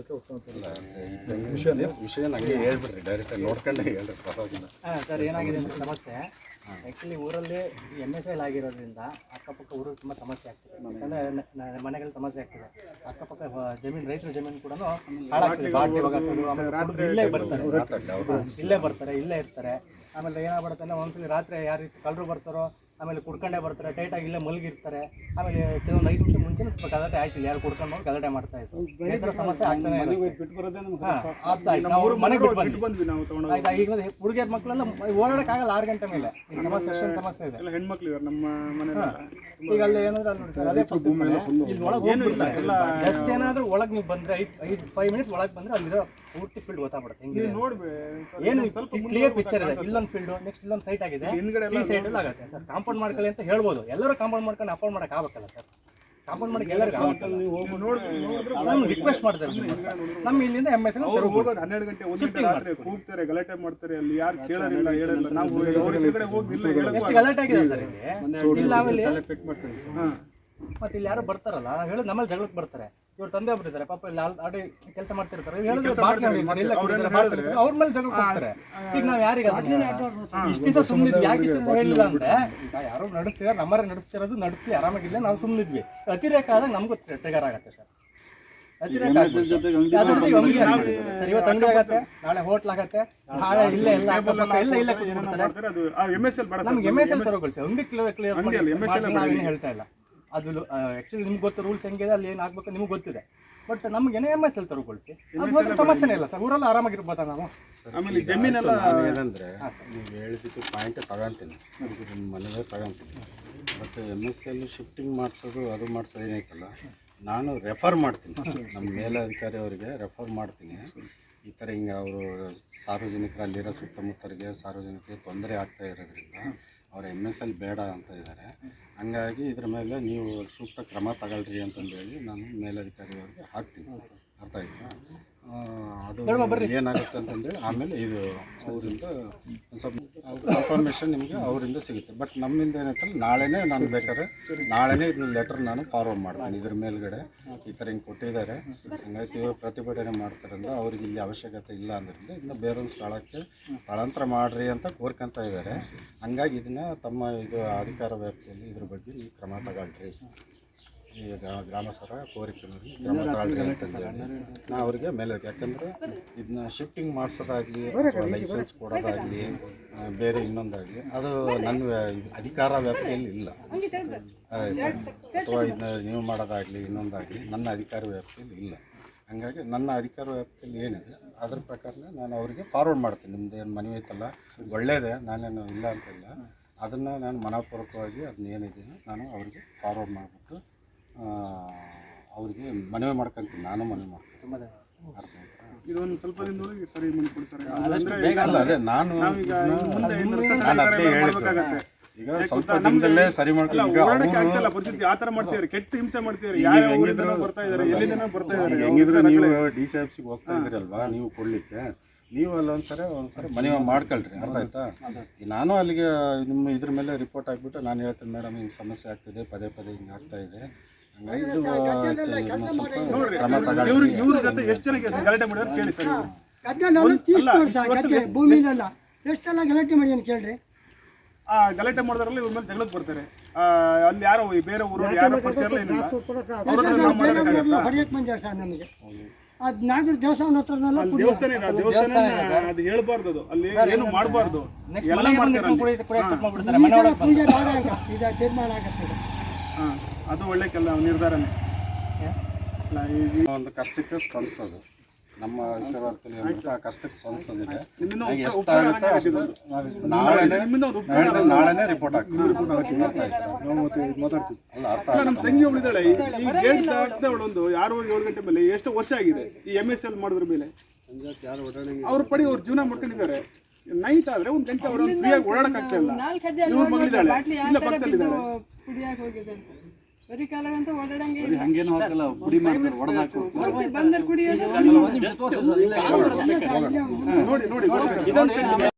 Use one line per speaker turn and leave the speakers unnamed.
ನೋಡಲಿಕ್ಕೆ ಉತ್ಸವ
ವಿಷಯ ವಿಷಯ ನನಗೆ ಹೇಳ್ಬಿಡ್ರಿ ಡೈರೆಕ್ಟಾಗಿ ನೋಡ್ಕೊಂಡೆ ಹೇಳ್ರಿ ಪರವಾಗಿಲ್ಲ.
ಹಾಂ ಸರ್ ಏನಾಗಿದೆ ಅಂತ ಸಮಸ್ಯೆ? ಆ್ಯಕ್ಚುಲಿ ಊರಲ್ಲಿ ಎಂ ಎಸ್ ಎಲ್ ಆಗಿರೋದ್ರಿಂದ ಅಕ್ಕಪಕ್ಕ ಊರಿಗೆ ತುಂಬ ಸಮಸ್ಯೆ ಆಗ್ತಿದೆ. ಯಾಕಂದರೆ ಮನೆಗಳಲ್ಲಿ ಸಮಸ್ಯೆ ಆಗ್ತಿದೆ. ಅಕ್ಕಪಕ್ಕ ಜಮೀನು ರೈತರ ಜಮೀನು ಕೂಡ ಹಾಳಾಗ್ತಿದೆ. ಆಮೇಲೆ ಇಲ್ಲೇ ಬರ್ತಾರೆ. ಇಲ್ಲೇ ಬರ್ತಾರೆ ಇಲ್ಲೇ ಇರ್ತಾರೆ. ಆಮೇಲೆ ಏನಾಗ್ಬಿಡುತ್ತೆ ಅಂದ್ರೆ ಒಂದ್ಸಲಿ ರಾತ್ರಿ ಯಾರು ಕಳ್ಳರು ಬರ್ತಾರೋ ಆಮೇಲೆ ಕುಡ್ಕೊಂಡೇ ಬರ್ತಾರೆ ಟೈಟಾಗಿ ಇಲ್ಲೇ ಮಲಗಿರ್ತಾರೆ. ಆಮೇಲೆ ಕೆಲವೊಂದು ಐದು ನಿಮಿಷ ಮುಂಚೆ ಸ್ವಲ್ಪ ಗಲಾಟೆ ಆಯ್ತಿಲ್ಲ ಯಾರು ಕುಡ್ಕೊಂಡು ಹೋಗಿ ಗಲಾಟೆ ಮಾಡ್ತಾ ಇತ್ತು ಈ ಥರ ಸಮಸ್ಯೆ ಆಗ್ತಾನೆ ಇತ್ತು. ನಾವು ಮನೆಗೆ ಬಿಟ್ಟು ಬಂದ್ವಿ.
ನಾವು
ಆಯ್ತಾ ಈಗ ಹುಡುಗಿಯರ ಮಕ್ಕಳೆಲ್ಲ ಓಡಾಡಕ್ಕಾಗಲ್ಲ ಆರು ಗಂಟೆ ಮೇಲೆ. ಈ ಸಮಸ್ಯೆ ಎಷ್ಟೊಂದು ಸಮಸ್ಯೆ ಇದೆ.
ಹೆಣ್ಮಕ್ಳು ನಮ್ಮ ಮನೆಯಲ್ಲ.
ಈಗ ಅಲ್ಲಿ ಏನಂದ್ರೆ ಅಲ್ಲಿ ನೋಡಿ ಸರ್ ಅದೇ ಪಕ್ಕದ ಮನೆ. ಇಲ್ಲಿ ಒಳಗೆ ಜಸ್ಟ್ ಏನಾದ್ರೂ ಒಳಗೆ ನೀವು ಬಂದ್ರೆ ಐದು ಐದು ಫೈವ್ ಮಿನಿಟ್ಸ್ ಒಳಗೆ ಬಂದ್ರೆ ಅಲ್ಲಿರೋ ಪೂರ್ತಿ ಫೀಲ್ಡ್ ಗೊತ್ತಾಗ್ಬಿಡುತ್ತೆ ಹೆಂಗಿದೆ? ನೋಡ್ಬೇಕು
ನೋಡ್ಬೇ
ಏನು ಕ್ಲಿಯರ್ ಪಿಕ್ಚರ್ ಇದೆ. ಇಲ್ಲೊಂದು ಫೀಲ್ಡ್ ನೆಕ್ಸ್ಟ್ ಇಲ್ಲೊಂದು ಸೈಟ್ ಆಗಿದೆ. ಈ ಸೈಡ್ ಅಲ್ಲಿ ಆಗುತ್ತೆ. ಸರ್ ಕಾಂಪೌಂಡ್ ಮಾಡ್ಕೊಳ್ಳಿ ಅಂತ ಹೇಳ್ಬೋದು. ಎಲ್ಲರೂ ಕಾಂಪೌಂಡ್ ಮಾಡ್ಕೊಂಡು ಅಫೋರ್ಡ್ ಮಾಡಕ್ ಆಗಬೇಕಲ್ಲ ಸರ್? ಕಾಂಪೌಂಡ್ ಮಾಡಕ್ಕೆ ಎಲ್ಲರಿಗೂ ಆಗಬೇಕಲ್ಲ? ನಾನು ರಿಕ್ವೆಸ್ಟ್ ಮಾಡ್ತಾರೆ ನಮ್ಮ ಇಲ್ಲಿಂದ ಎಂ ಎಸ್
ಹೋಗೋದು ಹನ್ನೆರಡು ಗಂಟೆ ಒಂದು ಗಂಟೆ ರಾತ್ರಿ ಕೂಗ್ತಾರೆ ಗಲಾಟೆ ಮಾಡ್ತಾರೆ ಅಲ್ಲಿ ಯಾರು ಕೇಳೋರಿಲ್ಲ ಹೇಳಲ್ಲ ನಾವು ಹೋಗಿ ಹೋಗಿಲ್ಲ
ಎಷ್ಟು ಗಲಾಟೆ ಆಗಿದೆ ಸರ್ ಇಲ್ಲಿ? ಇಲ್ಲ ಆಮೇಲೆ
ಹಾ.
ಮತ್ತೆ ಇಲ್ಲಿ ಯಾರೋ ಬರ್ತಾರಲ್ಲ ನಾವು ಹೇಳೋದು ನಮ್ಮಲ್ಲಿ ಜಗಳಕ್ಕೆ ಬರ್ತಾರೆ ಇವ್ರ ತಂದೆ ಒಬ್ಬರಿದ್ದಾರೆ ಪಾಪ ಇಲ್ಲಿ ಆಲ್ರೆಡಿ ಕೆಲಸ ಮಾಡ್ತಿರ್ತಾರೆ ಅವ್ರ ಮೇಲೆ ಜಗಳ ಬರ್ತಾರೆ ಈಗ ನಾವು ಯಾರಿಗೆ ಇಷ್ಟು ದಿವಸ ಸುಮ್ಮನಿದ್ವಿ ಯಾಕೆ ಇಷ್ಟು ದಿವಸ ಹೇಳಿಲ್ಲ ಅಂದ್ರೆ ಈಗ ಯಾರೋ ನಡೆಸ್ತಿದಾರೆ ನಮ್ಮರೇ ನಡೆಸ್ತಿರೋದು ನಡೆಸ್ತಿ ಆರಾಮಾಗಿಲ್ಲ ನಾವು ಸುಮ್ಮನಿದ್ವಿ ಅತಿರೇಕ ಆದಾಗ ನಮ್ಗೂ ಟ್ರಿಗರ್ ಆಗುತ್ತೆ ಸರ್ ಅತಿರೇಕ ಆಗುತ್ತೆ. ಸರ್ ಇವತ್ತು ಅಂಗಡಿ ಆಗತ್ತೆ ನಾಳೆ ಹೋಟ್ಲ್ ಆಗತ್ತೆ ನಾಳೆ ಇಲ್ಲೇ ಎಲ್ಲ ಅಕ್ಕಪಕ್ಕ ಎಲ್ಲ ಇಲ್ಲ ನಮ್ಗೆ ಎಂ ಎಸ್ ಎಲ್ ತರೋಗೊಳ್ಸಿ ಅಂಗಡಿ ಕ್ಲಿಯರ್ ಹೇಳ್ತಾ ಇಲ್ಲ ಅದು ಆಕ್ಚುಲಿ ನಿಮ್ಗೆ ಗೊತ್ತು ರೂಲ್ಸ್ ಹೆಂಗಿದೆ ಅಲ್ಲಿ ಏನು ಆಗ್ಬೇಕು ನಿಮ್ಗೆ ಗೊತ್ತಿದೆ. ಬಟ್ ನಮ್ಗೆ ಏನೇ ಎಂ ಎಸ್ ಎಲ್ ತರೋಗೊಳ್ಸಿ ಅದು ಹೋದ್ರೆ ಸಮಸ್ಯೆನೇ ಇಲ್ಲ ಸರ್ ಊರಲ್ಲಿ ಆರಾಮಾಗಿರ್ಬೋದಾ ನಾವು?
ಆಮೇಲೆ ಜಮೀನೆಲ್ಲ
ಏನಂದರೆ ನೀವು ಹೇಳಿದ್ದು ಪಾಯಿಂಟ್ ತಗೊಂತೀನಿ. ನಿಮ್ಮ ಮನೆಯಲ್ಲೇ ತಗೊಂತೀನಿ. But M S L shifting ಮಾಡಿಸೋದು ಅದು ಮಾಡಿಸೋದು ಏನೈತಲ್ಲ ನಾನು ರೆಫರ್ ಮಾಡ್ತೀನಿ. ನಮ್ಮ ಮೇಲಧಿಕಾರಿ ಅವರಿಗೆ ರೆಫರ್ ಮಾಡ್ತೀನಿ. ಈ ಥರ ಹಿಂಗೆ ಅವರು ಸಾರ್ವಜನಿಕರು ಅಲ್ಲಿರೋ ಸುತ್ತಮುತ್ತರಿಗೆ ಸಾರ್ವಜನಿಕರಿಗೆ ತೊಂದರೆ ಆಗ್ತಾ ಇರೋದ್ರಿಂದ ಅವ್ರು ಎಂ ಎಸ್ ಎಲ್ ಬೇಡ ಅಂತ ಇದ್ದಾರೆ. ಹಂಗಾಗಿ ಇದ್ರ ಮೇಲೆ ನೀವು ಸೂಕ್ತ ಕ್ರಮ ತಗೊಳ್ರಿ ಅಂತಂದೇಳಿ ನಾನು ಮೇಲಾಧಿಕಾರಿ ಅವ್ರಿಗೆ ಹಾಕ್ತೀನಿ. ಅರ್ಥ ಆಯ್ತಾ? ಅದು ಏನಾಗುತ್ತೆ ಅಂತಂದೇಳಿ ಆಮೇಲೆ ಇದು ಅವರಿಂದ ಸ್ವಲ್ಪ ಕನ್ಫರ್ಮೇಷನ್ ನಿಮಗೆ ಅವರಿಂದ ಸಿಗುತ್ತೆ. ಬಟ್ ನಮ್ಮಿಂದ ಏನೈತಲ್ಲ ನಾಳೆನೇ ನಾನು ಬೇಕಾದ್ರೆ ನಾಳೆನೇ ಇದನ್ನ ಲೆಟರ್ ನಾನು ಫಾರ್ವರ್ಡ್ ಮಾಡ್ತೀನಿ. ಇದ್ರ ಮೇಲ್ಗಡೆ ಈ ಥರ ಹಿಂಗೆ ಕೊಟ್ಟಿದ್ದಾರೆ. ಹಂಗಾಗಿ ಇವ್ರು ಪ್ರತಿಭಟನೆ ಮಾಡ್ತಾರಂದ್ರೆ ಅವ್ರಿಗೆ ಇಲ್ಲಿ ಅವಶ್ಯಕತೆ ಇಲ್ಲ ಅಂದ್ರಿಂದ ಇದನ್ನ ಬೇರೊಂದು ಸ್ಥಳಕ್ಕೆ ಸ್ಥಳಾಂತರ ಮಾಡ್ರಿ ಅಂತ ಕೋರ್ಕೊಂತ ಇದ್ದಾರೆ ಹಂಗಾಗಿ ಇದನ್ನ ತಮ್ಮ ಇದು ಅಧಿಕಾರ ವ್ಯಾಪ್ತಿಯಲ್ಲಿ ಇದ್ರ ಬಗ್ಗೆ ನೀವು ಕ್ರಮ ತಗೊಳ್ರಿ. ಈ ಗ್ರಾ- ಗ್ರಾಮಸ್ಥರ ಕೋರಿಕೆ ಗ್ರಾಮ ನಾ ಅವರಿಗೆ ಮೇಲೆ ಯಾಕಂದ್ರೆ ಇದನ್ನ ಶಿಫ್ಟಿಂಗ್ ಮಾಡಿಸೋದಾಗ್ಲಿ ಲೈಸೆನ್ಸ್ ಕೊಡೋದಾಗ್ಲಿ ಬೇರೆ ಇನ್ನೊಂದಾಗಲಿ, ಅದು ನನ್ನ ಅಧಿಕಾರ ವ್ಯಾಪ್ತಿಯಲ್ಲಿ ಇಲ್ಲ? ಅಥವಾ ಇದನ್ನ ನೀವು ಮಾಡೋದಾಗಲಿ, ಇನ್ನೊಂದಾಗಲಿ, ನನ್ನ ಅಧಿಕಾರ ವ್ಯಾಪ್ತಿಯಲ್ಲಿ ಇಲ್ಲ. ಹಾಗಾಗಿ ನನ್ನ ಅಧಿಕಾರ ವ್ಯಾಪ್ತಿಯಲ್ಲಿ ಏನಿದೆ, ಅದ್ರ ಪ್ರಕಾರ ನಾನು ಅವರಿಗೆ ಫಾರ್ವರ್ಡ್ ಮಾಡ್ತೀನಿ. ನಿಮ್ದು ಏನು ಮನವಿ ಐತಲ್ಲ, ಒಳ್ಳೇದೇ, ನಾನೇನು ಇಲ್ಲ ಅಂತಿಲ್ಲ, ಅದನ್ನು ನಾನು ಮನಪೂರ್ವಕವಾಗಿ ಅದನ್ನ ಏನಿದೆ ನಾನು ಅವರಿಗೆ ಫಾರ್ವರ್ಡ್ ಮಾಡಿಬಿಟ್ಟು ಅವರಿಗೆ ಮನವಿ ಮಾಡ್ಕೊಂತೀನಿ ನಾನು ಮನವಿ ಮಾಡ್ತೀನಿ ಅರ್ಥ ಆಯ್ತಾ?
ಇದೊಂದು ಸ್ವಲ್ಪ ದಿನದೊಳಗೆ ಸರಿ ಮಾಡ್ಕೊಡಿ ಸರ್. ಅಂದ್ರೆ
ಅಲ್ಲ ಅದೇ ನಾನು ಅದೇ ಈಗ ಸ್ವಲ್ಪ ದಿನದಲ್ಲೇ ಸರಿ ಮಾಡ್ಕೊಂಡು ಈಗ
ಓಡಾಡಕ್ಕೆ
ಅವ್ರು-
ಆಗ್ತಿಲ್ಲ ಪರಿಸ್ಥಿತಿ ಆ ತರ ಮಾಡ್ತಿದ್ದಾರೆ ಕೆಟ್ಟ ಹಿಂಸೆ ಮಾಡ್ತಿದ್ದಾರೆ. ಬರ್ತಾ ಇದ್ದಾರೆ ಬರ್ತಾ
ಹೆಂಗಿದ್ರು ನೀವು ಡಿ ಸಿ ಆಫೀಸಿಗೆ ಹೋಗ್ತಾ ಇದ್ದೀರಲ್ವಾ? ನೀವು ಕೊಡ್ಲಿಕ್ಕೆ. ನೀವು ಅಲ್ಲಿ ಒಂದ್ಸರಿ ಒಂದ್ಸರಿ ಮನವಿ ಮಾಡ್ಕೊಳ್ರಿ ಅರ್ಥ ಆಯ್ತಾ? ನಾನು ಅಲ್ಲಿಗೆ ನಿಮ್ಮ ಇದ್ರ ಮೇಲೆ ರಿಪೋರ್ಟ್ ಹಾಕ್ಬಿಟ್ಟು ನಾನು ಹೇಳ್ತೀನಿ ಮೇಡಮ್ ಹಿಂಗೆ ಸಮಸ್ಯೆ ಆಗ್ತಿದೆ ಪದೇ ಪದೇ ಹಿಂಗೆ ಆಗ್ತಾ ಇದೆ.
ಇವ್ರ ಜೊತೆ ಎಷ್ಟು ಜನಕ್ಕೆ ಗಲಾಟೆ ಮಾಡಿದ್ರೆ ಕೇಳಿ ಸರ್
ತೀರ್ಸ್ಕೊಡಿ ಗದ್ದೆ ಎಷ್ಟೆಲ್ಲ ಗಲಾಟೆ ಮಾಡಿ ಕೇಳ್ರಿ.
ಆ ಗಲಾಟೆ ಮಾಡಿದ್ರಲ್ಲಿ ಇವ್ರ ಮೇಲೆ ಜಗಳಕ್ಕೆ ಬರ್ತಾರೆ. ಅಲ್ಲಿ ಯಾರೋ ಈ ಬೇರೆ ಊರು ಯಾರೋ?
ಹೊಡೆಯಕ್ಕೆ ಬಂದ್ಯಾರ ಸರ್ ನಮಗೆ. ಅದು ನಾಗರ ದೇವಸ್ಥಾನ ಹತ್ರನೆಲ್ಲ
ದೇವಸ್ಥಾನ ದೇವಸ್ಥಾನ ಅದು ಹೇಳ್ಬಾರ್ದು ಅದು. ಅಲ್ಲಿ ಏನು ಮಾಡಬಾರ್ದು. ಎಲ್ಲ ಮಾಡ್ತಾರೆ
ಪೂಜೆ ಬೇಡ ಈಗ ಈಗ ತೀರ್ಮಾನ ಆಗತ್ತೆ
ಹಾ, ಅದು ಒಳ್ಳೆ ಕೆಲ ನಿರ್ಧಾರನೇ. ಈ-
ಒಂದು ಕಷ್ಟಕ್ಕೆ ಸ್ಪಂದಿಸೋದು. ನಮ್ಮ ಕಷ್ಟಕ್ಕೆ ಸ್ಪಂದಿಸೋದಿದೆ.
ನಿಮ್ಮಿಂದ
ನಂಗೆ
ಉಪಕಾರ-
ಎಷ್ಟಾಗುತ್ತೆ
ಉಪಕಾರ
ಅಷ್ಟು
ಆಗಿದೆ
ನಾನು ನಾಳೆನೇ
ನಿಮ್ಮಿಂದ ಒಂದು ಉಪಕಾರ
ನಾಳೆ- ನಾಳೆನೇ ರಿಪೋರ್ಟ್ ಹಾಕ್ತೀನಿ ಅರ್ಥ ಆಯ್ತಾ? ಅಲ್ಲ ಅರ್ಥ
ನಮ್ಮ ತಂಗಿ ಒಬ್ಳಿದ್ದಾಳೆ ಈ ಗೇಟ್ ದಾಟ್ದೆ ಅವಳೊಂದು ಯಾರು ಏಳು ಗಂಟೆ ಮೇಲೆ ಎಷ್ಟು ವರ್ಷ ಆಗಿದೆ ಈ ಎಂ ಎಸ್ ಎಲ್ ಮಾಡಿದ್ರ ಮೇಲೆ? ಅವ್ರ ಪಡಿ ಅವ್ರ ಜೀವನ ಮಾಡ್ಕೊಂಡಿದ್ದಾರೆ ನೈಟ್ ಆದ್ರೆ ಒಂದ್ ಗಂಟೆ ಅವ್ರ ಫ್ರೀಯಾಗಿ ಓಡಾಡಕ್ ಆಗ್ತಾ ಇಲ್ಲ
ನಾಲ್ಕು ಹೆಜ್ಜೆ
ಇವ್ರ ಮಗಳಿದ್ದಾಳೆ. ಇಲ್ಲ ಪಕ್ಕದಲ್ಲಿದ್ದಾಳೆ
ಹೋಗಿದೆ ಅಂತ. ಬರೀ ಕಾಲಾಗಂತ ಓಡಾಡಂಗೆ ಬಂದ್ರೆ ಕುಡಿಯೋದು
ನೋಡಿ ನೋಡಿ.